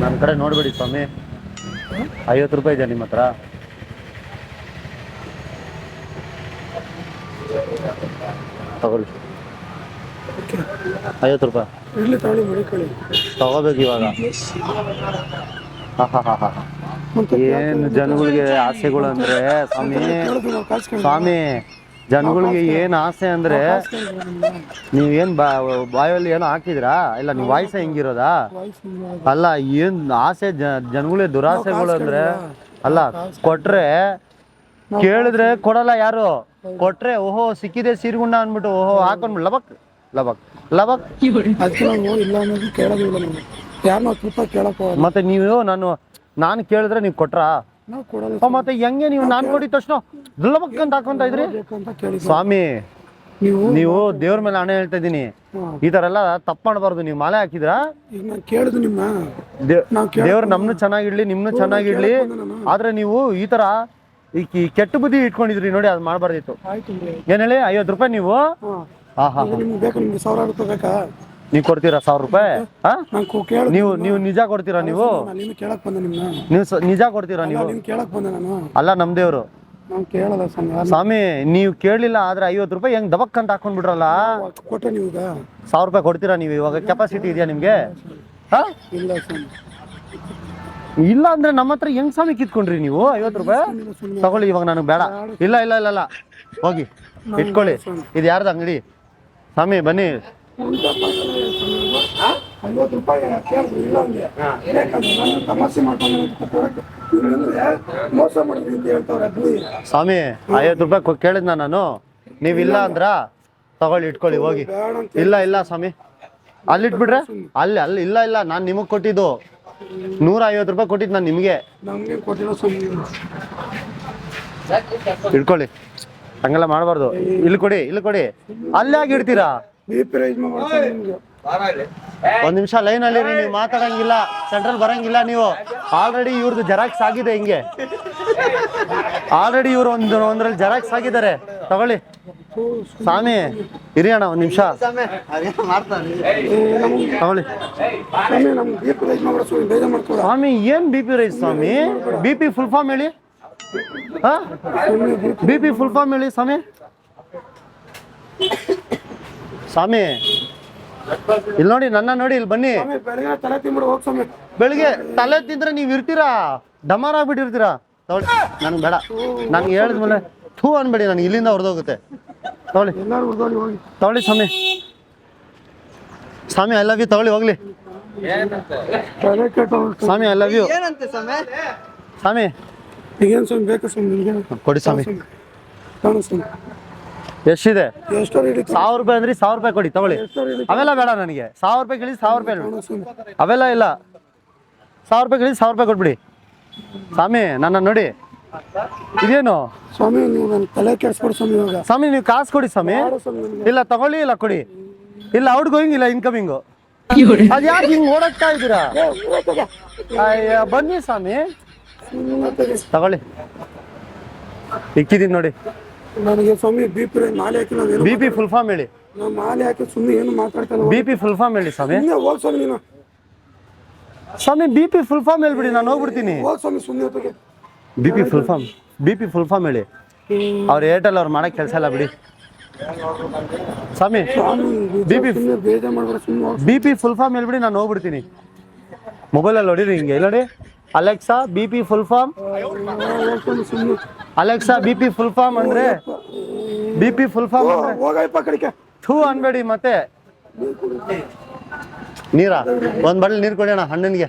ನನ್ನ ಕಡೆ ನೋಡ್ಬೇಡಿ ಸ್ವಾಮಿ. ಐವತ್ತು ರೂಪಾಯಿ ಇದೆ ನಿಮ್ಮ ಹತ್ರ. ತಗೊಳ್ಳಿ. ಐವತ್ತು ರೂಪಾಯಿ. ತಗೋಬೇಕು ಇವಾಗ. ಹಾ ಹಾ ಹಾ ಹಾ ಮತ್ತೆ ಏನು ಜನಗಳಿಗೆ ಆಸೆಗಳು ಅಂದ್ರೆ ಸ್ವಾಮಿ ಸ್ವಾಮಿ ಜನಗಳಿಗೆ ಏನ್ ಆಸೆ ಅಂದ್ರೆ ನೀವೇನು ಬಾ ಬಾಯಲ್ಲಿ ಏನೋ ಹಾಕಿದ್ರಾ? ಇಲ್ಲ ನೀವು ವಾಯ್ಸ ಹೆಂಗಿರೋದಾ? ಅಲ್ಲ ಏನ್ ಆಸೆ ಜನಗಳಿಗೆ ದುರಾಸೆಗಳು ಅಂದ್ರೆ? ಅಲ್ಲ ಕೊಟ್ರೆ ಕೇಳಿದ್ರೆ ಕೊಡಲ್ಲ ಯಾರು? ಕೊಟ್ರೆ ಓಹೋ ಸಿಕ್ಕಿದೆ ಸೀರ್ಗುಂಡ ಅಂದ್ಬಿಟ್ಟು ಓಹೋ ಹಾಕೊಂಡ್ಬಿಟ್ಟು ಲಬಕ್ ಲಬಕ್ ಲಬಕ್. ಅದಕ್ಕೆ ನಾವು ಇಲ್ಲ ಅನ್ನೋದು ಕೇಳೋದಿಲ್ಲ ಯಾರನ್ನೂ ಮತ್ತೆ ನೀವು ನಾನು ನಾನು ಕೇಳಿದ್ರೆ ನೀವು ಕೊಟ್ರಾ? ನಾವು ಕೊಡೋದು ಅಪ್ಪ, ಮತ್ತೆ ಹೆಂಗೆ ನೀವು? ನಾನು ಕೊಟ್ಟಿದ ತಕ್ಷಣ ಅಂತ ಹಾಕೊಂತ ಇದ್ರಿ? ಸ್ವಾಮಿ ನೀವು ನೀವು ದೇವ್ರ ಮೇಲೆ ಹಣೆ ಹೇಳ್ತಾ ಇದ್ದೀನಿ. ಹ್ಮ್. ಈ ತರ ಎಲ್ಲ ತಪ್ಪು ಮಾಡಬಾರ್ದು. ನೀವು ಮಾಲೆ ಹಾಕಿದ್ರಾ? ಈಗ ನಾನು ಕೇಳಿದ್ದು ನಿಮ್ಮ. ದೇ- ನಾವು ಕೇಳ ದೇವ್ರು ನಮ್ನು ಚೆನ್ನಾಗಿಡ್ಲಿ ನಿಮ್ನು ಚೆನ್ನಾಗಿಡ್ಲಿ. ಆದ್ರೆ ನೀವು ಈ ತರ ಈ ಕೆಟ್ಟ ಬುದ್ಧಿ ಇಟ್ಕೊಂಡಿದ್ರಿ ನೋಡಿ ಅದು ಮಾಡಬಾರ್ದಿತ್ತು. ಆಯ್ತು ಏನ್ ಹೇಳಿ? ಐವತ್ತು ರೂಪಾಯಿ ನೀವು? ಹಾಂ. ಹಾ ಹಾ ಈಗ ನಿಮ್ಗೆ ಬೇಕು? ನಿಮ್ಗೆ ಸಾವಿರ ರೂಪಾಯಿ ಬೇಕಾ? ನೀವು ಕೊಡ್ತೀರಾ ಸಾವಿರ ರೂಪಾಯಿ? ಹಾ? ನೀವು ನೀವು ನಿಜ ಕೊಡ್ತೀರಾ ನೀವು? ನಾನು ನಿನ್ನ ಕೇಳಕ್ ಬಂದೆ ನಿಮ್ನ. ನೀವು ಸ- ನಿಜ ಕೊಡ್ತೀರಾ ನೀವು? ನೀನು ಕೇಳಕ್ ಬಂದೆ ನಾನು. ಅಲ್ಲ ನಮ್ ದೇವ್ರು. ನಾನು ಕೇಳಲ್ಲ ಸ್ವಾಮಿ ಸ್ವಾಮಿ ನೀವು ಕೇಳಲಿಲ್ಲ ಆದ್ರೆ ಐವತ್ತು ರೂಪಾಯಿ ಹೆಂಗ್ ದಬಕ್ ಅಂತ ಕೊಟ್ಟೆ ನೀವು ಈಗ. ಸಾವಿರ ರೂಪಾಯಿ ಕೊಡ್ತೀರಾ ನೀವು ಇವಾಗ? ಕೆಪಾಸಿಟಿ ಇದೆಯಾ ನಿಮ್ಗೆ? ಹಾ? ಇಲ್ಲ ಸ್ವಾಮಿ. ಇಲ್ಲ ಅಂದ್ರೆ ನಮ್ಮ ಹತ್ರ ಹೆಂಗ್ ಸ್ವಾಮಿ ಕಿತ್ಕೊಂಡ್ರಿ ನೀವು? ಐವತ್ತು ರೂಪಾಯಿ? ತಗೊಳ್ಳಿ ಇವಾಗ ನನಗೆ ಬೇಡ. ಇಲ್ಲ ಇಲ್ಲ ಇಲ್ಲ ಇಲ್ಲ. ಹೋಗಿ. ಇಟ್ಕೊಳ್ಳಿ. ಇದು ಯಾರ್ದು ಅಂಗಡಿ? ಸ್ವಾಮಿ ಬನ್ನಿ. ಐವತ್ತು ರೂಪಾಯಿ ಕೇಳಿದ್ರು ಇಲ್ಲ ಅಂದೆ ಬೇಕಂದ್ರೆ ನಾನು ತಮಾಷೆ ಮಾಡ್ಕೊಂಡು ಕೊಡಕ್ಕೆ ಇವ್ನಿಂದ್ರೆ ಮೋಸ ಮಾಡಿದ್ವಿ ಅಂತ ಹೇಳ್ತಾವ್ರೆ ಅದ್ನಿ ಸ್ವಾಮಿ ಐವತ್ತು ರೂಪಾಯಿ ಕೇಳಿದ್ನ ನಾನು? ನೀವಿಲ್ಲ ಅಂದ್ರ ತಗೊಳ್ಳಿ ಇಟ್ಕೊಳ್ಳಿ ಹೋಗಿ. ಇಲ್ಲ ಇಲ್ಲ ಸ್ವಾಮಿ. ಅಲ್ಲಿ ಇಟ್ಬಿಟ್ರೆ ಅಲ್ಲಿ ಅಲ್ಲಿ ಇಲ್ಲ ಇಲ್ಲ ನಾನು ನಿಮಗೆ ಕೊಟ್ಟಿದ್ದು. ನೂರ ಐವತ್ತು ರೂಪಾಯಿ ಕೊಟ್ಟಿದ್ದು ನಾನು ನಿಮಗೆ. ಇಟ್ಕೊಳ್ಳಿ. ಹಂಗೆಲ್ಲ ಮಾಡಬಾರ್ದು. ಇಲ್ಲಿ ಕೊಡಿ ಇಲ್ಲಿ ಕೊಡಿ. ಅಲ್ಲಿ ಯಾಕೆ ಇಡ್ತೀರಾ? ಬಿ ಪಿ ರೈಸ್ ಮಾಡ್ತಾರೆ ನಿಮ್ಗೆ. ಒಂದ್ ನಿಮಿಷ ಲೈನ್ ಅಲ್ಲಿ ನೀವು ಮಾತಾಡಂಗಿಲ್ಲ ಸೆಂಟ್ರಲ್ ಬರಂಗಿಲ್ಲ ನೀವು. ಆಲ್ರೆಡಿ ಇವ್ರದ್ದು ಜೆರಾಕ್ಸ್ ಆಗಿದೆ ಹಿಂಗೆ. ಆಲ್ರೆಡಿ ಇವ್ರು ಒಂದು ಒಂದ್ರಲ್ಲಿ ಜೆರಾಕ್ಸ್ ಆಗಿದ್ದಾರೆ. ತಗೊಳ್ಳಿ. ಸ್ವಾಮಿ ಇರಿ ಅಣ್ಣ ಒಂದ್ ನಿಮಿಷ. ತಗೊಳ್ಳಿ. ಸ್ವಾಮಿ ಏನ್ ಬಿ ಪಿ ರೈಸ್ ಸ್ವಾಮಿ? ಬಿ ಪಿ ಫುಲ್ ಫಾರ್ಮ್ ಹೇಳಿ. ಬಿ ಪಿ ಫುಲ್ ಫಾರ್ಮ್ ಹೇಳಿ ಸ್ವಾಮಿ. ಸ್ವಾಮಿ ಇಲ್ಲಿ ನೋಡಿ ನನ್ನ ನೋಡಿ ಇಲ್ಲಿ ಬನ್ನಿ. ಬೆಳಗ್ಗೆ ತಲೆ ತಿಂಬಿಡು ಹೋಗ್ ಸ್ವಾಮಿ. ಬೆಳಿಗ್ಗೆ ತಲೆ ತಿಂದ್ರೆ ನೀವು ಇರ್ತೀರಾ? ಡಮಾರ್ ಆಗ್ಬಿಟ್ಟಿರ್ತೀರಾ? ತಗೊಳ್ಳಿ ನನಗೆ ಬೇಡ. ನನ್ಗೆ ಹೇಳಿದ್ಮೇಲೆ ಥೂ ಅನ್ಬೇಡಿ ನನಗೆ ಇಲ್ಲಿಂದ ಹೊರದೋಗುತ್ತೆ. ತಗೊಳ್ಳಿ. ಎಲ್ಲಾರು ಹುಡ್ದೋಳಿ ಹೋಗಿ ತಗೊಳ್ಳಿ ಸ್ವಾಮಿ. ಸ್ವಾಮಿ ಐ ಲವ್ ಯು ತಗೊಳ್ಳಿ ಹೋಗ್ಲಿ. ಸ್ವಾಮಿ ಐ ಲವ್ ಯು ಸ್ವಾಮಿ? ಈಗೇನು ಸ್ವಾಮಿ ಬೇಕು ಸ್ವಾಮಿ ಕೊಡಿ ಸ್ವಾಮಿ. ಎಷ್ಟಿದೆ? ಸಾವಿರ ರೂಪಾಯಿ ಅಂದ್ರೆ ಸಾವಿರ ರೂಪಾಯಿ ಕೊಡಿ ತಗೊಳ್ಳಿ. ಅವೆಲ್ಲ ಬೇಡ ನನಗೆ. ಸಾವಿರ ರೂಪಾಯಿ ಕೇಳಿ ಸಾವಿರ ರೂಪಾಯಿ ಅವೆಲ್ಲ ಇಲ್ಲ. ಸಾವಿರ ರೂಪಾಯಿ ಕೇಳಿ ಸಾವಿರ ರೂಪಾಯಿ ಕೊಟ್ಬಿಡಿ. ಸ್ವಾಮಿ ನನ್ನ ನೋಡಿ. ಇದೇನು? ಸ್ವಾಮಿ ನೀವು ನನ್ನ ತಲೆ ಕೆಡ್ಸ್ಕೊಡು ಸ್ವಾಮಿ ಇವಾಗ. ಸ್ವಾಮಿ ನೀವು ಕಾಸು ಕೊಡಿ ಸ್ವಾಮಿ. ಇಲ್ಲ ತಗೊಳ್ಳಿ ಇಲ್ಲ ಕೊಡಿ. ಇಲ್ಲ ಔಟ್ ಗೋಯಿಂಗ್ ಇಲ್ಲ ಇನ್ಕಮಿಂಗು ಅದು ಯಾಕೆ ಹಿಂಗೆ ಓಡಕ್ತಾ ಇದ್ದೀರಾ? ಅಯ್ಯ ಬನ್ನಿ ಸ್ವಾಮಿ. ತಗೊಳ್ಳಿ. ಇಕ್ಕಿದೀನಿ ನೋಡಿ. ನನಗೆ ಸ್ವಾಮಿ ಬಿ ಪಿ ಮಾಲೆ ಹಾಕಿ ನಾನು ಬಿ ಪಿ ಫುಲ್ ಫಾರ್ಮ್ ಹೇಳಿ. ನಾನು ಮಾಲೆ ಹಾಕಿ ಸುಮ್ಮನೆ ಏನು ಮಾತಾಡ್ತಾನೆ ಬಿ ಪಿ ಫುಲ್ ಫಾರ್ಮ್ ಹೇಳಿ ಸ್ವಾಮಿ. ಹೋಗ್ ಸ್ವಾಮಿ ನೀನು. ಸ್ವಾಮಿ ಬಿ ಪಿ ಫುಲ್ ಫಾರ್ಮ್ ಹೇಳ್ಬಿಡಿ ನಾನು ಹೋಗ್ಬಿಡ್ತೀನಿ. ಹೋಗ್ ಸ್ವಾಮಿ ಸುಮ್ಮನೆ ಹೊತ್ತಿಗೆ B P full form B P full form ಹೇಳಿ. ಅವ್ರು ಏರ್ಟೆಲ್ ಅವ್ರು ಮಾಡಕ್ ಕೆಲಸ ಇಲ್ಲ ಬಿಡಿ. ಸ್ವಾಮಿ ಸ್ವಾಮಿ ಪಿ ಸುಮ್ಮನೆ ಬೇಜಾರು ಮಾಡ್ಬೇಡ ಸುಮ್ಮನೆ ಹೋಗ್ ಬಿ ಪಿ ಫುಲ್ ಫಾರ್ಮ್ ಹೇಳ್ಬಿಡಿ ನಾನು ಹೋಗ್ಬಿಡ್ತೀನಿ. ಮೊಬೈಲಲ್ಲಿ ಹೊಡೀರಿ ಹಿಂಗೆ ಇಲ್ಲ ನೋಡಿ Alexa B P full form ಹೋಗ್ ಸ್ವಾಮಿ ಸುಮ್ಮನೆ Alexa B P full form ಅಂದ್ರೆ? ಬಿ ಪಿ ಫುಲ್ ಫಾರ್ಮ್ ಅಂದ್ರೆ? ಹೋಗಯ್ಯಪ್ಪ ಕಡೆಗೆ ಥೂ ಅನ್ಬೇಡಿ ಮತ್ತೆ. ನೀರಾ? ಒಂದ್ ಬಟ್ಲ್ ನೀರ್ ಕೊಡೋಣ ಹಣ್ಣನ್ಗೆ.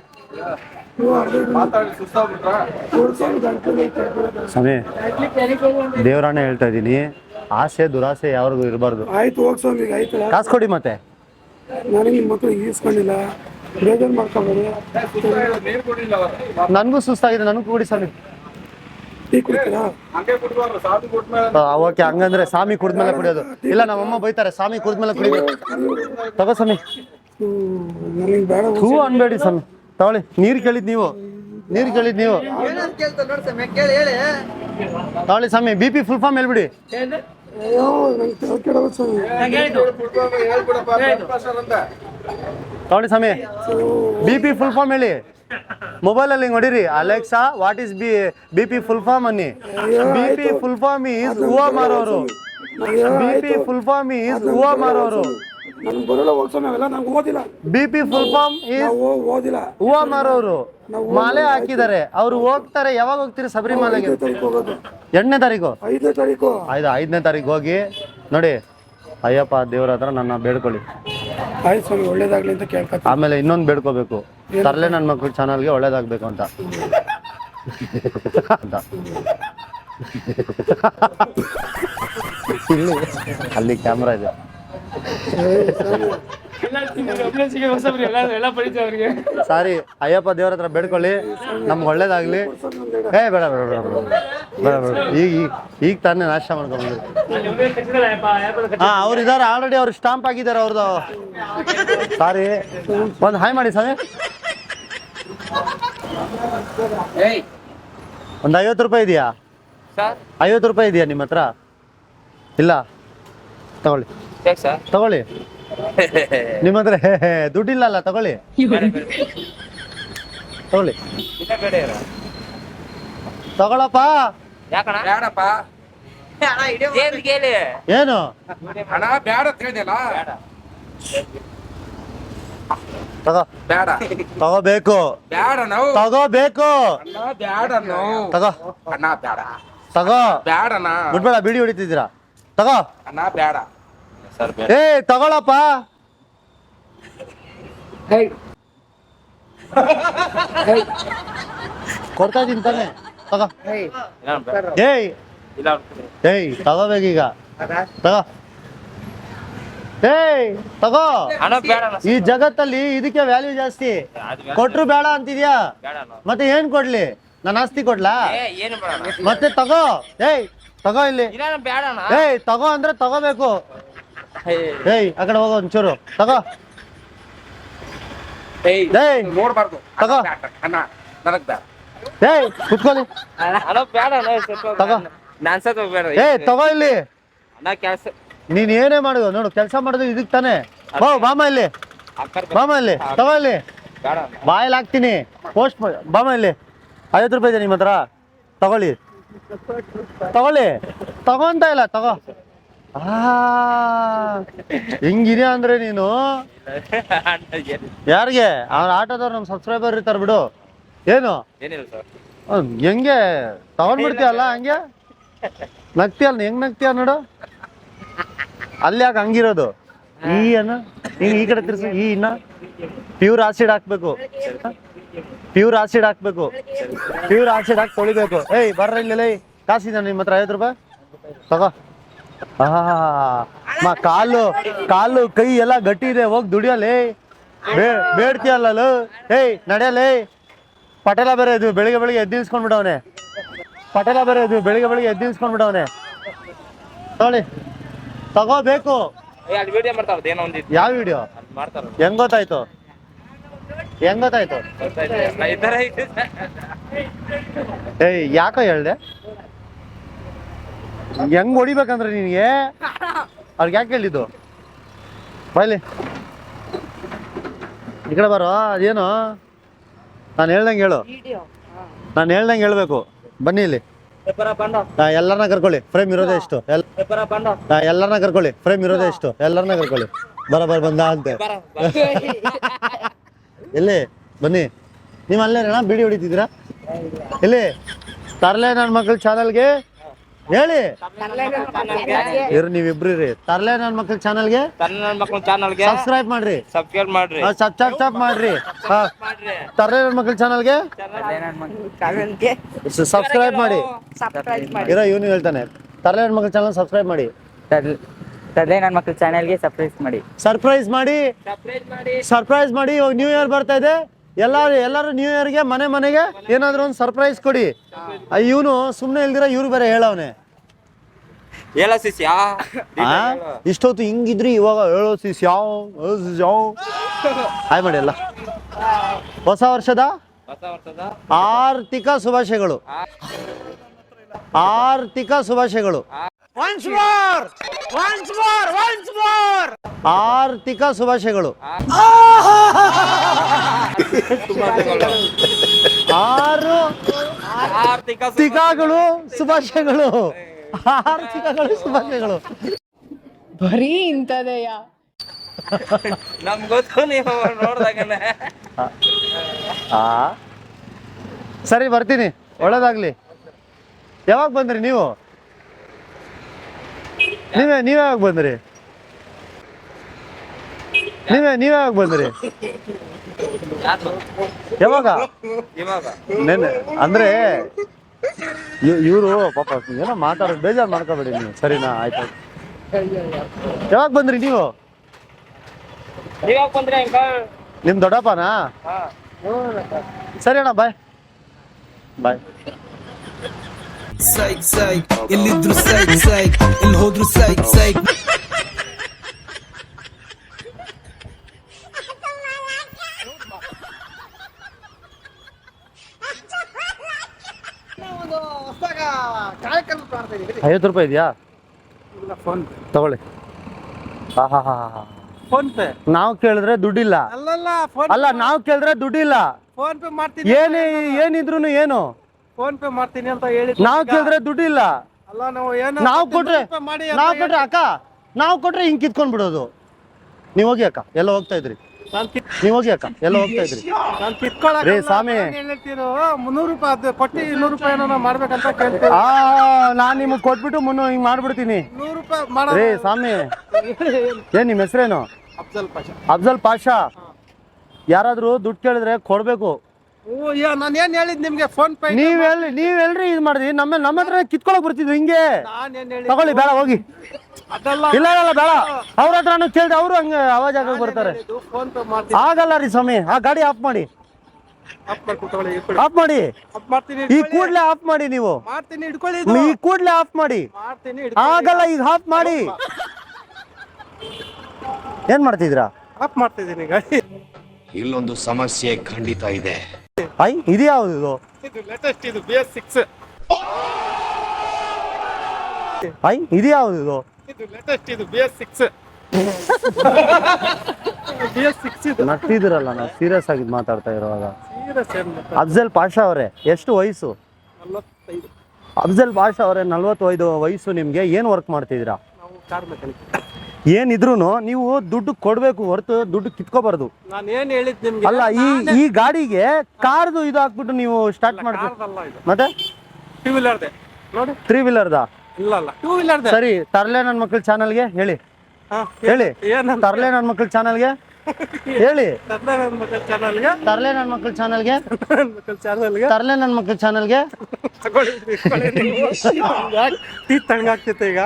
ಸ್ವಾಮಿ ದೇವರಾಣೆ ಹೇಳ್ತಾ ಇದ್ದೀನಿ. ಆಸೆ ದುರಾಸೆ ಯಾವ್ರಿಗೂ ಇರಬಾರ್ದು. ಆಯ್ತು ಹೋಗ್ ಸ್ವಾಮಿ ಆಯ್ತಲ್ಲ ಕಾಸು ಕೊಡಿ ಮತ್ತೆ. ನನಗೆ ನಿಮ್ಮ ಹತ್ರ ಈಸ್ಕೊಂಡಿಲ್ಲ. ಬೇಜಾರು ಮಾಡ್ಕೊಬೇಡಿ. ನನಗೂ ಸುಸ್ತಾಗಿದೆ ನನಗೂ ಕೊಡಿ ಸ್ವಾಮಿ. ಟೀ ಕುಡಿತೀರಾ? ಓಕೆ ಹಂಗಂದ್ರೆ ಸ್ವಾಮಿ ಕುಡಿದ್ಮೇಲೆ ಕುಡಿಯೋದು. ಇಲ್ಲ ನಮ್ಮಮ್ಮ ಬೈತಾರೆ ಸ್ವಾಮಿ ಕುಡಿದ್ಮೇಲೆ ಕುಡಿಬೇಕು. ತಗೋ ಸ್ವಾಮಿ. ಹೂ ಬೇಡ ಥೂ ಅನ್ಬೇಡಿ ಸ್ವಾಮಿ. ತಗೊಳ್ಳಿ ನೀರು ಕೇಳಿದ್ ನೀವು. ನೀರು ಕೇಳಿದ್ ನೀವು. ತಗೊಳ್ಳಿ ಸ್ವಾಮಿ ಬಿ ಪಿ ಫುಲ್ ಫಾರ್ಮ್ ಹೇಳ್ಬಿಡಿ. ತಗೊಳ್ಳಿ ಸ್ವಾಮಿ. ಬಿ ಪಿ ಫುಲ್ ಫಾರ್ಮ್ ಹೇಳಿ. ಮೊಬೈಲಲ್ಲಿ ಹಿಂಗೆ ಹೊಡಿರಿ Alexa what is B B P full form ಅನ್ನಿ. B P full form is ಹೂವ ಮಾರೋರು. B P full form is ಹೂವ ಮಾರೋರು. ನನ್ಗೆ ಬರೋಲ್ಲ ಹೋಗ್ ಸ್ವಾಮಿ ಅವೆಲ್ಲ ನಂಗೆ ಓದಿಲ್ಲ. B P full form is ಓದಿಲ್ಲ. ಹೂವ ಮಾರೋರು. ಮಾಲೆ ಹಾಕಿದ್ದಾರೆ. ಅವ್ರು ಹೋಗ್ತಾರೆ ಯಾವಾಗ ಹೋಗ್ತೀರಿ ಶಬರಿಮಲೆಗೆ ಐದನೇ ತಾರೀಕು ಹೋಗೋದು. ಎಂಟನೇ ತಾರೀಕು? ಐದನೇ ತಾರೀಕು. ಆಯ್ತು ಐದನೇ ತಾರೀಕು ಹೋಗಿ ನೋಡಿ. ಅಯ್ಯಪ್ಪ ದೇವ್ರ ಹತ್ರ ನನ್ನ ಬೇಡ್ಕೊಳ್ಳಿ. ಆಯ್ತು ಸ್ವಾಮಿ ಒಳ್ಳೇದಾಗ್ಲಿ ಅಂತ ಕೇಳ್ಕೊತೀನಿ. ಆಮೇಲೆ ಇನ್ನೊಂದು ಬೇಡ್ಕೋಬೇಕು. ತರಲೆ ನನ್ನ ಮಕ್ಳು ಚಾನಲ್ಗೆ ಒಳ್ಳೇದಾಗಬೇಕು ಅಂತ. ಅಂತ. ಇಲ್ಲಿ ಅಲ್ಲಿ ಕ್ಯಾಮ್ರಾ ಇದೆ. ಸಾರಿ ಅಯ್ಯಪ್ಪ ದೇವ್ರ ಹತ್ರ ಬೇಡ್ಕೊಳ್ಳಿ. ನಮ್ಗೆ ಒಳ್ಳೇದಾಗ್ಲಿ. ಏ ಬೇಡ ಬೇಡ ಬೇಡ ಬೇಡ. ಈಗ ಈಗ ಈಗ ತಾನೇ ನಾಶ ಮಾಡ್ಕೊಂಡು ಹಾ ಅವ್ರು ಇದಾರೆ ಆಲ್ರೆಡಿ ಅವ್ರು ಸ್ಟಾಂಪ್ ಆಗಿದ್ದಾರೆ ಅವ್ರದ್ದು ಸಾರಿ ಒಂದು ಹಾಯ್ ಮಾಡಿ ಸ್ವಾಮಿ. ಒಂದು ಐವತ್ತು ರೂಪಾಯಿ ಇದೆಯಾ? ಸರ್. ಐವತ್ತು ರೂಪಾಯಿ ಇದೆಯಾ ನಿಮ್ಮ ಹತ್ರ? ಇಲ್ಲ. ತಗೊಳ್ಳಿ. ಸರ್? ತಗೊಳ್ಳಿ. ನಿಮ್ಮ ಹತ್ರ ಹೇ ಹೇ ದುಡ್ಡಿಲ್ಲಲ್ಲ ತಗೊಳ್ಳಿ. ತಗೊಳ್ಳಿ. ತಗೊಳಪ್ಪ. ಯಾಕಣ ಬೇಡಪ್ಪ ಏನ್ ಕೇಳಿ? ಏನು? ಹಣ ಬೇಡ ಅಂತ ಹೇಳಿದ್ಯಲ್ಲ ಬೇಡ ತಗೋ. ಬ್ಯಾಡ. ತಗೋಬೇಕು. ಬೇಡ ನಾವು. ತಗೋಬೇಕು. ಅಣ್ಣ ಬೇಡ ನಾವು. ತಗೋ. ಅಣ್ಣ ಬೇಡ ತಗೋ. ಬೇಡ ಬಿಡ್ಬೇಡ ಬಿಡಿ ಹೊಡಿತಿದ್ದೀರಾ? ತಗೋ. ಅಣ್ಣ ಸರ್ ಬೇಡ. ಏ ತಗೊಳಪ್ಪ. ಕೊಡ್ತಾ ಇದ್ದೀನಿ ತಾನೆ. ತಗೋ. ಬೇಡ. ಏಯ್. ಇಲ್ಲ ಏಯ್ ತಗೋಬೇಕೀಗ ತಗೋ. ಏಯ್ ತಗೋ. ಬೇಡ ಈ ಜಗತ್ತಲ್ಲಿ ಇದಕ್ಕೆ ವ್ಯಾಲ್ಯೂ ಜಾಸ್ತಿ ಕೊಟ್ರು ಬೇಡ ಅಂತಿದ್ಯಾ? ಬೇಡ ಮತ್ತೆ ಏನ್ ಕೊಡ್ಲಿ? ನನ್ನ ಆಸ್ತಿ ಕೊಡ್ಲಾ? ಏ ಏನು ಬೇಡ ಮತ್ತೆ ತಗೋ. ಏಯ್ ತಗೋ ಇಲ್ಲಿ. ಬೇಡ. ಏಯ್ ತಗೋ ಅಂದ್ರೆ ತಗೋಬೇಕು. ಏಯ್ ಆ ಕಡೆ ಹೋಗೋ ಒಂಚೂರು. ತಗೋ. ಏಯ್ ನೋಡ್ಬಾರ್ದು. ತಗೋ. ನನಗ್ ಬ್ಯಾಡ ಏಯ್ ಕುತ್ಕೊಳ್ಳಿ. ಅಣ್ಣ ಬೇಡ ಅಣ್ಣ, ಸ್ವಲ್ಪ ತಗೋ. ಇಲ್ಲಿ. ಅಣ್ಣ ಕೆಲಸ ನೀನ್ ಏನೇ ಮಾಡುದು ನೋಡು ಕೆಲಸ ಮಾಡೋದು ಇದಕ್ ತಾನೆ. ಹೋ ಬಾಮ ಇಲ್ಲಿ. ಬಾಮ ಇಲ್ಲಿ. ತಗೋ ಇಲ್ಲಿ. ಬಾಯಲ್ಲಿ ಹಾಕ್ತೀನಿ. ಪೋಸ್ಟ್ ಬಾಮ ಇಲ್ಲಿ. ಐವತ್ತು ರೂಪಾಯಿ ಇದೆ ನಿಮ್ಮ ಹತ್ರ. ತಗೊಳ್ಳಿ. ತಗೊಳ್ಳಿ. ತಗೊಂತ ಇಲ್ಲ ತಗೋ. ಹಿಂಗಿದ್ಯಾ ಅಂದ್ರೆ ನೀನು? ಯಾರಿಗೆ? ಅವ್ರ ಆಟೋದವ್ರು ನಮ್ಮ ಸಬ್ಸ್ಕ್ರೈಬರ್ ಇರ್ತಾರ ಬಿಡು. ಏನು? ಏನಿಲ್ಲ ಸರ್. ಅವ್ನ್ ಹೆಂಗೆ? ತಗೊಂಡ್ಬಿಡ್ತೀಯಲ್ಲ ಹಂಗೆ? ನಗ್ತಿಯಲ್ಲ ಹೆಂಗ್ ನಗ್ತೀಯ ನೋಡು. ಅಲ್ಲಿ ಯಾಕೆ ಹಂಗಿರೋದು? ಈ ಅನ್ನ ನೀವು ಈ ಕಡೆ ತಿರ್ಸು ಈ ಇನ್ನ. ಪ್ಯೂರ್ ಆಸಿಡ್ ಹಾಕ್ಬೇಕು. ಪ್ಯೂರ್ ಆಸಿಡ್ ಹಾಕ್ಬೇಕು. ಪ್ಯೂರ್ ಆಸಿಡ್ ಹಾಕಿ ತೊಳಿಬೇಕು. ಏಯ್ ಬರ್ರ ಇಲ್ಲ ಕಾಸಿದ ನಿಮ್ಮ ಹತ್ರ ಐವತ್ತು ರೂಪಾಯಿ? ತಗೋ. ಆಹಾ. ಮಾ ಕಾಲು ಕಾಲು ಕೈ ಎಲ್ಲ ಗಟ್ಟಿ ಇದೆ. ಹೋಗಿ ಏ ಬೇ ಬೇಡ್ತೀಯಲ್ಲ ಏಯ್ ನಡೆಯಲೇ ಪಟೇಲ ಬೇರೆ ಇದು ಬೆಳಿಗ್ಗೆ ಬೆಳಿಗ್ಗೆ ಎದ್ದು ಬಿಡವನೆ ಪಟೇಲ ಬೇರೆ ಇದು ಬೆಳಿಗ್ಗೆ ಬೆಳಿಗ್ಗೆ ಎದ್ದು ಬಿಡವನೆ ನೋಡಿ ತಗೋಬೇಕು ಯಾವ ವಿಡಿಯೋ ಹೆಂಗ್ ಗೊತ್ತಾಯ್ತು? ಹೆಂಗ್ ಗೊತ್ತಾಯ್ತು? ಏಯ್ ಯಾಕೋ ಹೇಳ್ದೆ? ಹೆಂಗ್ ಹೊಡಿಬೇಕಂದ್ರೆ ನಿನಗೆ? ಅವ್ರಿಗೆ ಯಾಕೆ ಹೇಳಿದ್ದು? ಬೈಲಿ. ಈ ಕಡೆ ಬರೋ ಅದೇನು? ನಾನು ಹೇಳ್ದಂಗೆ ಹೇಳು. ನಾನು ಹೇಳ್ದಂಗೆ ಹೇಳ್ಬೇಕು. ಬನ್ನಿ ಇಲ್ಲಿ. ಎಲ್ಲರನ್ನ ಕರ್ಕೊಳ್ಳಿ. ಫ್ರೇಮ್ ಇರೋದೇ ಎಷ್ಟು ಎಲ್ಲರನ್ನ ಕರ್ಕೊಳ್ಳಿ. ಫ್ರೇಮ್ ಇರೋದೇ ಎಷ್ಟು ಎಲ್ಲರನ್ನ ಕರ್ಕೊಳ್ಳಿ. ಬರ ಬರ ಬಂದ ಅಂತೆ. ಎಲ್ಲಿ ಬನ್ನಿ. ನೀವು ಅಲ್ಲೇ ಬಿಡಿ ಹೊಡಿತಿದ್ದೀರಾ? ಎಲ್ಲಿ ತರ್ಲೆ ನನ್ನ ಮಕ್ಕಳ ಚಾನಲ್ಗೆ ಹೇಳಿ. ಇರ್ ನೀವಿಬ್ರು ರೀ ತರ್ಲೆ ನನ್ನ ಮಕ್ಕಳ ಚಾನಲ್ಗೆ? ನನ್ನ ಮಕ್ಕಳ ಚಾನಲ್ಗೆ. ಸಬ್ಸ್ಕ್ರೈಬ್ ಮಾಡ್ರಿ. ಸಬ್ಸ್ಕ್ರೈಬ್ ಮಾಡ್ರಿ. ಸಬ್ ಚಪ್ ಚಾಪ್ ಮಾಡ್ರಿ. ತರ್ಲೆ ನನ್ನ ಮಕ್ಕಳ ಚಾನಲ್ಗೆ? ಸಬ್ಸ್ಕ್ರೈಬ್ ಮಾಡಿ. ಇರೋ ಇವನು ಹೇಳ್ತಾನೆ. ತರ್ಲೆ ನನ್ ಮಕ್ಳ ಚಾನಲ್ ಸಬ್ಸ್ಕ್ರೈಬ್ ಮಾಡಿ. ತರ್ಲೆ ನನ್ ಮಕ್ಳ ಚಾನಲ್ಗೆ ಮಾಡಿ. ಸರ್ಪ್ರೈಸ್ ಮಾಡಿ. ಸರ್ಪ್ರೈಸ್ ಮಾಡಿ. ಸರ್ಪ್ರೈಸ್ ಮಾಡಿ. ಇವಾಗ ನ್ಯೂ ಇಯರ್ ಬರ್ತಾ ಇದೆ. ಎಲ್ಲಾರು ಎಲ್ಲರೂ ನ್ಯೂ ಇಯರ್ಗೆ ಮನೆ ಮನೆಗೆ ಏನಾದ್ರು ಒಂದು ಸರ್ಪ್ರೈಸ್ ಕೊಡಿ. ಇವನು ಸುಮ್ಮನೆ ಇಲ್ದಿರ ಇವ್ರು ಬೇರೆ ಹೇಳವನೆ. ಹೇಳ ಶಿಷ್ಯ. ಇಷ್ಟೊತ್ತು ಹಿಂಗಿದ್ರಿ ಇವಾಗ ಹೇಳೋ ಸಿಸ್ ಯಾವ ಯಾವ ಹಾಯ್ ಮಾಡಿ ಎಲ್ಲ. ಹೊಸ ವರ್ಷದ ಆರ್ಥಿಕ ಶುಭಾಶಯಗಳು. ಆರ್ಥಿಕ ಶುಭಾಶಯಗಳು. ಆರ್ಥಿಕ ಶುಭಾಶಯಗಳು ಆರ್ಥಿಕ ಶುಭಾಶಯಗಳು. ಆರು ಆರ್ಥಿಕ ಆರ್ಥಿಕಗಳು ಶುಭಾಶಯಗಳು. ಆರ್ಥಿಕಗಳು ಶುಭಾಶಯಗಳು. ಬರೀ ಇಂಥದೆಯ? ನಮ್ ಗೊತ್ತು ನೀವು ನೋಡ್ದಾಗನೆ. ಆ? ಸರಿ ಬರ್ತೀನಿ. ಒಳ್ಳೇದಾಗ್ಲಿ. ಯಾವಾಗ ಬಂದ್ರಿ ನೀವು? ನೀವೇ ನೀವೇ ಯಾವಾಗ ಬಂದ್ರಿ? ನೀವೇ ನೀವೇ ಯಾವಾಗ ಬಂದ್ರಿ? ಯಾವಾಗ? ನೆನ್ನೆ. ಅಂದ್ರೆ ಇವರು ಪಾಪ ಏನೋ ಮಾತಾಡೋದು ಬೇಜಾರು ಮಾಡ್ಕೋಬೇಡಿ ನೀವು. ಸರಿನಾ? ಆಯ್ತು ಯಾವಾಗ ಬಂದ್ರಿ ನೀವು? ನಿಮ್ ದೊಡ್ಡಪ್ಪನಾ? ಸರಿ ಅಣ್ಣ ಬಾಯ್ ಬಾಯ್ ಸೈಕ್ ಸೈಕ್. ಎಲ್ಲಿದ್ರು ಸೈಕ್ ಸೈಕ್. ಎಲ್ಲಿ ಹೋದ್ರು ಸೈಕ್ ಸೈಕ್. ಐವತ್ತು ರೂಪಾಯಿ ಇದೆಯಾ? ತಗೊಳ್ಳಿ. ಹಾ ಹಾ ಹಾ ಹಾ ಫೋನ್ ಪೇ. ನಾವು ಕೇಳಿದ್ರೆ ದುಡ್ಡಿಲ್ಲ. ಅಲ್ಲ ನಾವು ಕೇಳಿದ್ರೆ ದುಡ್ಡಿಲ್ಲ. ಫೋನ್ ಪೇ ಮಾಡ್ತೀವಿ ಏನೇ ಏನಿದ್ರು ಏನು? ಫೋನ್ ಪೇ ಮಾಡ್ತೀನಿ ಅಂತ ಹೇಳಿ ನಾವು ಕೇಳಿದ್ರೆ ದುಡ್ಡಿಲ್ಲ ಅಲ್ಲ ನಾವು ಏನು ನಾವು ಕೊಟ್ರೆ ಮಾಡಿ ನಾವು ಕೊಟ್ರೆ ಅಕ್ಕ ನಾವು ಕೊಟ್ರೆ ಹಿಂಗ್ ಕಿತ್ಕೊಂಡ್ ಬಿಡೋದು. ನೀವ್ ಹೋಗಿ ಅಕ್ಕ ಎಲ್ಲ ಹೋಗ್ತಾ ಇದ್ರಿ. ನೀವ್ ಹೋಗಿ ಅಕ್ಕ ಎಲ್ಲ ಹೋಗ್ತಾ ಇದ್ರಿ. ನಾನು ಕಿತ್ಕೊಳಕ್ ರೇ ಸ್ವಾಮಿ. ಹೇಳ್ತೀರೋ ಮುನ್ನೂರು ರೂಪಾಯಿ ಅದು ಕೊಟ್ಟು ಇನ್ನೂರು ರೂಪಾಯಿ ನಾವು ಮಾಡ್ಬೇಕಂತ ಆ ನಾನ್ ನಿಮಗ್ ಕೊಟ್ಬಿಟ್ಟು ಮುನ್ನೂ ಹಿಂಗ್ ಮಾಡ್ಬಿಡ್ತೀನಿ. ನೂರು ರೂಪಾಯಿ ಮಾಡೋ. ರೇ ಸ್ವಾಮಿ. ಏನ್ ನಿಮ್ ಹೆಸರೇನು? ಅಫ್ಜಲ್ ಪಾಷಾ. ಅಫ್ಜಲ್ ಪಾಷಾ. ಯಾರಾದ್ರೂ ದುಡ್ಡು ಕೇಳಿದ್ರೆ ಕೊಡ್ಬೇಕು. ನಾನು ಏನ್ ಹೇಳಿದ್ ನಿಮ್ಗೆ ಫೋನ್ ಪೇ ನೀವ್ ಎಲ್ ಇದು ಮಾಡಿದ್ರಿ? ನಮ್ಮ ನಮ್ಮ ಹತ್ರ ಕಿತ್ಕೊಳಕ್ ಬರ್ತಿದ್ವಿ ಹಿಂಗೆ. ನಾನು ಏನ್ ಹೇಳಿ ತಗೊಳ್ಳಿ ಬೇಡ ಹೋಗಿ. ಇಲ್ಲ ಇಲ್ಲ ಬೇಡ. ಅವ್ರ ಹತ್ರನೂ ಕೇಳಿದ್ರೆ ಅವರು ಹಂಗೆ ಅವಾಜ್ ಆಗಕ್ ಬರ್ತಾರೆ. ಫೋನ್ ಪೇ ಮಾಡ್ತೀನಿ. ಆಗಲ್ಲ ರೀ ಸ್ವಾಮಿ ಆ ಗಾಡಿ ಆಫ್ ಮಾಡಿ. ಆಫ್ ಮಾಡಿ ಈ ಕೂಡ್ಲೇ ಆಫ್ ಮಾಡಿ ನೀವು. ಈ ಕೂಡ್ಲೆ ಆಫ್ ಮಾಡಿ. ಆಗಲ್ಲ ಈಗ ಆಫ್ ಮಾಡಿ. ಏನ್ ಮಾಡ್ತಿದ್ರಾ ಆಫ್ ಮಾಡ್ತಿದ್ದೀನಿ ಗಾಡಿ. ಇಲ್ಲೊಂದು ಸಮಸ್ಯೆ ಖಂಡಿತ ಇದೆ. ಐ ಇದು? ಯಾವ್ದು ಇದು ಲೇಟೆಸ್ಟ್ ಇದು ಬಿ ಎಸ್ ಸಿಕ್ಸ್ ಐ ಇದು ಯಾವ್ದು ಇದು? ಇದು ಲೇಟೆಸ್ಟ್ ಇದು B S six B S six ಇದು. ನಗ್ತಿದಿರಲ್ಲ ನಾವು ಸೀರಿಯಸ್ ಆಗಿ ಮಾತಾಡ್ತಾ ಇರುವಾಗ. ಸೀರಿಯಸ್ ಅಫ್ಜಲ್ ಪಾಷಾ ಅವರೇ ಎಷ್ಟು ವಯಸ್ಸು? ನಲ್ವತ್ತೈದು. ಅಫ್ಜಲ್ ಪಾಷಾ ಅವರೇ ನಲ್ವತ್ತೈದು ವಯಸ್ಸು ನಿಮ್ಗೆ ಏನ್ ವರ್ಕ್ ಮಾಡ್ತಿದ್ದೀರಾ? ನಾವು ಕಾರ್ ಮೆಕ್ಯಾನಿಕ್ ಏನಿದ್ರು ನೀವು ದುಡ್ಡು ಕೊಡ್ಬೇಕು ಹೊರತು ದುಡ್ಡು ಕಿತ್ಕೋಬಾರ್ದು. ನಾನು ಏನ್ ಹೇಳಿದ್ ನಿಮ್ಗೆ? ಅಲ್ಲ ಈ ಈ ಗಾಡಿಗೆ ಕಾರ್ದು ಇದು ಹಾಕ್ಬಿಟ್ಟು ನೀವು ಸ್ಟಾರ್ಟ್ ಮಾಡ್ತೀವಿ ಕಾರ್ದಲ್ಲ ಇದು. ಮತ್ತೆ? ಟೂ ವೀಲರ್ದೆ ನೋಡಿ. ತ್ರೀ ವೀಲರ್ದ ಇಲ್ಲ ಅಲ್ಲ ಟೂ ವೀಲರ್ದೆ ಸರಿ ತರಲೆ ನನ್ನ ಮಕ್ಕಳ ಚಾನಲ್ಗೆ ಹೇಳಿ. ಹೇಳಿ. ಏನಂತ ತರ್ಲೆ ನನ್ನ ಮಕ್ಕಳ ಚಾನಲ್ಗೆ ಹೇಳಿ. ನನ್ನ ಮಕ್ಕಳ ಚಾನಲ್ಗೆ. ತರ್ಲೆ ನನ್ನ ಮಕ್ಕಳ ಚಾನಲ್ಗೆ. ಮಕ್ಕಳ ಚಾನಲ್ಗೆ. ತರ್ಲೆ ನನ್ನ ಮಕ್ಕಳ ಚಾನಲ್ಗೆ. ಟೀ ತಣ್ಣಗಾಗ್ತೈತೆ ಈಗ.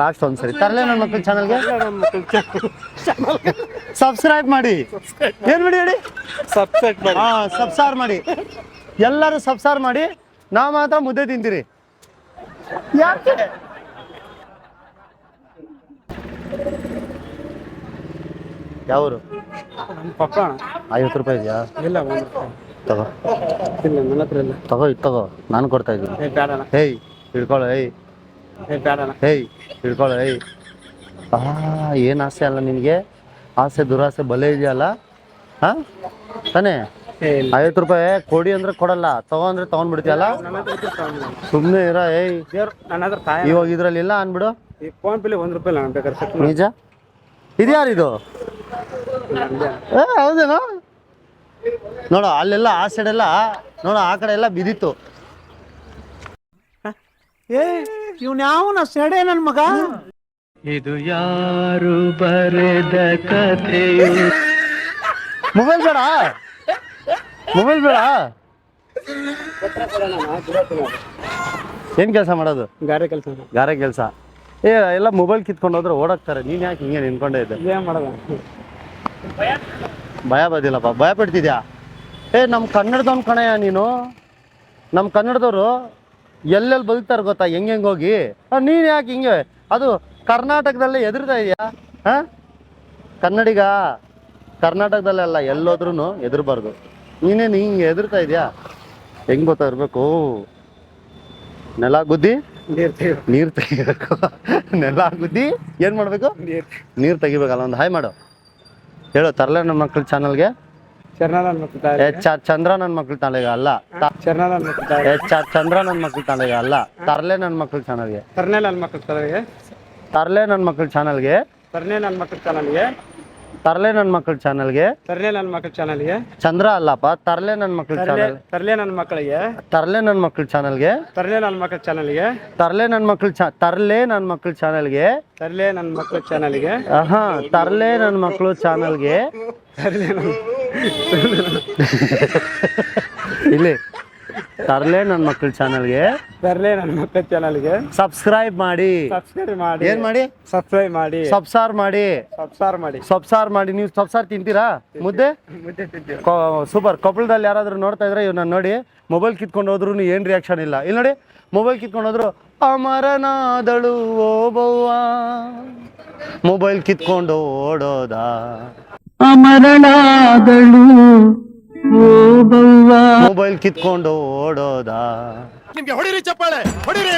ಲಾಸ್ಟ್ ಒಂದ್ಸರಿ ತರ್ಲೆ ನನ್ನ ಮಕ್ಕಳ ಚಾನಲ್ಗೆ. ನನ್ನ ಮಕ್ಕಳ ಚಾನಲ್ಗೆ. ಸಬ್ಸ್ಕ್ರೈಬ್ ಮಾಡಿ. ಏನ್ ಬಿಡಿ ಹೇಳಿ? ಸಬ್ಸ್ಕ್ರೈಬ್ ಮಾಡಿ. ಹಾ ಸಬ್ಸಾರ್ ಮಾಡಿ. ಎಲ್ಲರೂ ಸಬ್ಸಾರ್ ಮಾಡಿ. ನಾವು ಮಾತ್ರ ಮುದ್ದೆ ತಿಂತೀರಿ. ಯಾಕೆ? ಯಾವರು? ಐವತ್ತು ರೂಪಾಯಿ ಇದೆಯಾ? ಇಲ್ಲ ಒಂದು ತಗೋ. ಇಲ್ಲ ನನ್ನ ಹತ್ರ ಇಲ್ಲ. ತಗೋ ಇದು ತಗೋ. ನಾನು ಕೊಡ್ತಾ ಇದ್ದೀನಿ. ಏ ಬೇಡ ಅಣ್ಣ. ಹೇಯ್ ಹಿಡ್ಕೊಳ್ಳೋ ಏಯ್. ಏ ಹೇಯ್ ಹಿಡ್ಕೊಳ್ಳೋ ಏಯ್. ಆ ಏನು ಆಸೆ ಅಲ್ಲ ನಿನಗೆ? ಆಸೆ ದುರಾಸೆ ಬಲೆ ಇದೆಯಲ್ಲ? ಹಾಂ ತಾನೇ? ಐವತ್ತು ರೂಪಾಯಿ ಕೊಡಿ ಅಂದ್ರೆ ಕೊಡಲ್ಲ. ತಗೋ ಅಂದ್ರೆ ತಗೊಂಡ್ಬಿಡ್ತೀಯಲ್ಲ. ಸುಮ್ಮನೆ ಇರ ಏಯ್. ದೇವ್ರು ನನ್ನ ಹತ್ರ ಇವಾಗ ಇದ್ರಲ್ಲಿ ಇಲ್ಲ ಅನ್ಬಿಡು. ಈ ಫೋನ್ ಪೇಲಿ ಒಂದು ರೂಪಾಯಿ ಇಲ್ಲ ಬೇಕಾದ್ರೆ ನಿಜ? ಇದ್ಯಾರಿದು? ಏ ಹೌದೇನೋ? ನೋಡ ಅಲ್ಲೆಲ್ಲ ಆ ಸೈಡ್ ಎಲ್ಲ ನೋಡು ಆ ಕಡೆ ಎಲ್ಲ ಬಿದ್ದಿತ್ತು. ಏ ಇವ್ನ ಯಾವನ ಸೆಡೆ ನನ್ನ ಮಗ? ಮೊಬೈಲ್ ಬೇಡ. ಮೊಬೈಲ್ ಬೇಡ. ಏನ್ ಕೆಲಸ ಮಾಡೋದು? ಗಾರೆ ಕೆಲಸ. ಗಾರೆ ಕೆಲಸ. ಏ ಎಲ್ಲ ಮೊಬೈಲ್ ಕಿತ್ಕೊಂಡು ಹೋದ್ರೆ ಓಡಾಕ್ತಾರೆ. ನೀನ್ ಯಾಕೆ ಹಿಂಗೆ ನಿನ್ಕೊಂಡೇ ಇದ್ದೆ? ಏನು ಮಾಡೋದು? ಭಯ ಬದಿಲ್ಲಪ್ಪ. ಭಯ ಪಡ್ತಿದ್ಯಾ? ಏ ನಮ್ಮ ಕನ್ನಡದವ್ನ ಕಣಯ್ಯ ನೀನು? ನಮ್ಮ ಕನ್ನಡದವರು ಎಲ್ಲೆಲ್ಲಿ ಬದುಕ್ತಾರೆ ಗೊತ್ತಾ? ಹೆಂಗ್ ಹೆಂಗ್ ಹೋಗಿ? ನೀನು ನೀನ್ ಯಾಕೆ ಹಿಂಗೆ? ಅದು ಕರ್ನಾಟಕದಲ್ಲೇ ಎದುರ್ತಾ ಇದೆಯಾ? ಹಾಂ ಕನ್ನಡಿಗ ಕರ್ನಾಟಕದಲ್ಲೆಲ್ಲ ಎಲ್ಲೋದ್ರೂ ಎದುರಬಾರ್ದು. ನೀನೇನು ಹಿಂಗೆ ಎದುರ್ತಾ ಇದೆಯಾ? ಹೆಂಗ್ ಗೊತ್ತಾ ಇರ್ಬೇಕು ನೆಲ ಗುದ್ದಿ? ನೀರು ತೆಗಿಬೇಕು ನೆಲ ಗುದ್ದಿ ಏನು ಮಾಡಬೇಕು? ನೀರು. ತೆಗಿಬೇಕಲ್ಲ ಒಂದು ಹಾಯ್ ಮಾಡು. ಹೇಳು ತರಲೆ ನನ್ನ ಮಕ್ಳ ಚಾನಲ್ಗೆ. ಚಂದ್ರ ನನ್ನ ಮಕ್ಳ ತಾಳಿಗೆ ಅಲ್ಲ. ಚಂದ್ರ ನನ್ನ ಮಕ್ಳ ತಾಳಿಗೆ ಅಲ್ಲ. ತರಲೆ ನನ್ನ ಮಕ್ಳ ಚಾನಲ್ಗೆ. ತರಲೆ ನನ್ನ ಮಕ್ಳು ಚಾನಲ್ಗೆ. ತರಲೆ ನನ್ನ ಮಕ್ಳ ಚಾನಲ್ಗೆ. ತರಲೆ ನನ್ನ ಮಕ್ಕಳು ಚಾನಲ್ಗೆ. ತರ್ಲೆ ನನ್ನ ಮಕ್ಳ ಚಾನಲ್ಗೆ ತರಲೆ ನನ್ನ ಮಕ್ಕಳ ಚಾನಲ್ಗೆ ಚಂದ್ರ ಅಲ್ಲಪ್ಪ ತರಲೆ ನನ್ನ ಮಕ್ಳ ತರ್ಲೆ ಚಾನಲ್ ತರಲೆ ನನ್ನ ಮಕ್ಕಳಿಗೆ ತರಲೆ ನನ್ನ ಮಕ್ಳ ಚಾನಲ್ಗೆ ತರಲೆ ನನ್ನ ಮಕ್ಕಳ ಚಾನಲ್ಗೆ ತರಲೆ ನನ್ನ ಮಕ್ಳ ಚಾ ತರ್ಲೆ ನನ್ನ ಮಕ್ಳ ಚಾನಲ್ಗೆ ತರಲೆ ನನ್ನ ಮಕ್ಕಳ ಚಾನಲ್ಗೆ ಆಹಾ ತರಲೆ ನನ್ನ ಮಕ್ಳ ಚಾನಲ್ಗೆ ತರಲೆ ಇಲ್ಲಿ ತರ್ಲೆ ನನ್ನ ಮಕ್ಳ ಚಾನಲ್ಗೆ. ತರ್ಲೆ ನನ್ನ ಮಕ್ಕಳ ಚಾನಲ್ಗೆ. ಸಬ್ಸ್ಕ್ರೈಬ್ ಮಾಡಿ. ಸಬ್ಸ್ಕ್ರೈಬ್ ಮಾಡಿ. ಏನ್ ಮಾಡಿ? ಸಬ್ಸ್ಕ್ರೈಬ್ ಮಾಡಿ. ಸಬ್ಸಾರ್ ಮಾಡಿ. ಸಬ್ಸಾರ್ ಮಾಡಿ. ಸಬ್ಸಾರ್ ಮಾಡಿ. ನೀವು ಸಬ್ಸಾರ್ ತಿಂತೀರಾ? ಮುದ್ದೆ? ಮುದ್ದೆ ಸೂಪರ್ ಕೊಪ್ಪಳದಲ್ಲಿ ಯಾರಾದ್ರೂ ನೋಡ್ತಾ ಇದ್ರೆ ಇವ್ನ ನೋಡಿ. ಮೊಬೈಲ್ ಕಿತ್ಕೊಂಡು ಹೋದ್ರು ಏನ್ ರಿಯಾಕ್ಷನ್ ಇಲ್ಲ. ಇಲ್ಲಿ ನೋಡಿ ಮೊಬೈಲ್ ಕಿತ್ಕೊಂಡು ಹೋದ್ರು ಅಮರನಾದಳು ಓಬವ್ವ ಬವ್ವ. ಮೊಬೈಲ್ ಕಿತ್ಕೊಂಡು ಓಡೋದ? ಅಮರನಾದಳು ಮೊಬೈಲ್ ಕಿತ್ಕೊಂಡು ಓಡೋದ. ನಿಮ್ಗೆ ಹೊಡಿರಿ ಚಪ್ಪಾಳೆ ಹೊಡಿರಿ.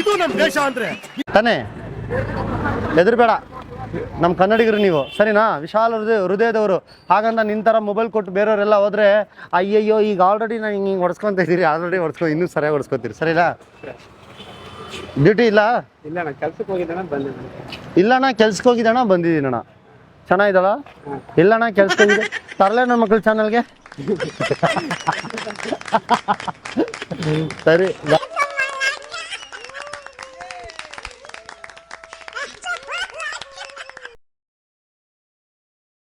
ಇದು ನಮ್ ದೇಶ ಅಂದ್ರೆ. ತಾನೇ ಹೆದರ್ಬೇಡ. ನಮ್ಮ ಕನ್ನಡಿಗರು ನೀವು ಸರಿನಾ? ವಿಶಾಲ ಹೃದಯ ಹೃದಯದವರು. ಹಾಗಂತ ನಿನ್ನ ಥರ ಮೊಬೈಲ್ ಕೊಟ್ಟು ಬೇರೆಯವರೆಲ್ಲ ಹೋದ್ರೆ ಅಯ್ಯಯ್ಯೋ ಈಗ ಆಲ್ರೆಡಿ ನಾನು ಹಿಂಗೆ ಹಿಂಗೆ ಹೊಡ್ಸ್ಕೊತ ಇದ್ದೀರಿ ಆಲ್ರೆಡಿ ಹೊಡ್ಸ್ಕೊ ಇನ್ನೂ ಸರಿಯಾಗಿ ಹೊಡ್ಸ್ಕೊತೀರಿ. ಸರಿನಾ? ಡ್ಯೂಟಿ ಇಲ್ಲ? ಇಲ್ಲ ಕೆಲ್ಸಕ್ಕೆ ಹೋಗಿದ್ದಾನ ಬಂದಿದ್ದೀನಿ. ಇಲ್ಲಣ್ಣ ಕೆಲ್ಸಕ್ಕೆ ಹೋಗಿದ್ದಣ್ಣ ಬಂದಿದ್ದೀನಣ್ಣ ಚೆನ್ನಾಗಿದ್ದಾಳ? ಇಲ್ಲಣ್ಣ ಕೆಲಸ ತರಲೇ ನನ್ನ ಮಕ್ಳ ಚಾನಲ್ಗೆ ಸರಿ